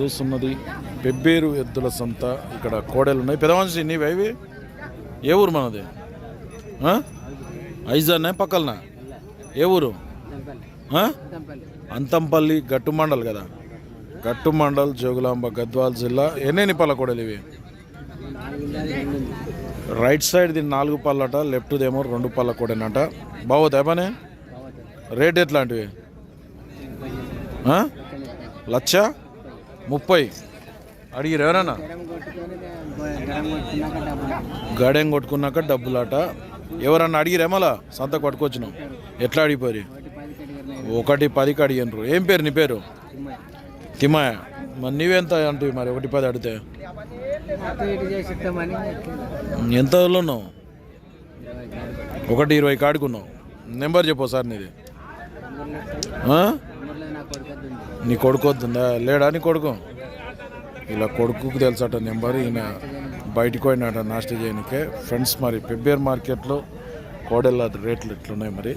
చూస్తున్నది. పెబ్బేరు ఎద్దుల సంత ఇక్కడ కోడలు ఉన్నాయి పెదవంశి నీవి అవి ఏ ఊరు మనది? ఐజానే పక్కలనా? ఏ ఊరు? అంతంపల్లి గట్టు మండల్ కదా. గట్టు మండల్ జోగులాంబ గద్వాల్ జిల్లా. ఎన్నెన్ని పళ్ళ కోడలు ఇవి? రైట్ సైడ్ ది నాలుగు పళ్ళట లెఫ్ట్దేమో రెండు పళ్ళ కోడేనట. బాగోతాయి రేట్ ఎట్లాంటివి? లచ్చ? ముప్పై. అడిగిరు ఎవరన్నా? గడెం కొట్టుకున్నాక డబ్బులాట. ఎవరన్నా అడిగిరే మళ్ళా? సంత కొట్టుకొచ్చినాం ఎట్లా అడిగిపోయి ఒకటి పదికి అడిగినరు. ఏం పేరు నీ పేరు? తిమాయ మరి నీవెంత అంటే మరి ఒకటి పది అడిగితే? ఎంత ఉన్నావు? ఒకటి ఇరవై కాడుకున్నావు నెంబర్ చెప్పు సార్ నీది. నీ కొడుకు వద్దుందా? లేడా నీ కొడుకు? ఇలా కొడుకుకు తెలుసట నెంబర్ ఈయన బయటికి పోయినాట నాస్టి చేయనికే. ఫ్రెండ్స్ మరి పెబ్బేర్ మార్కెట్లో కోడెల్ల రేట్లు ఎట్లున్నాయి మరి?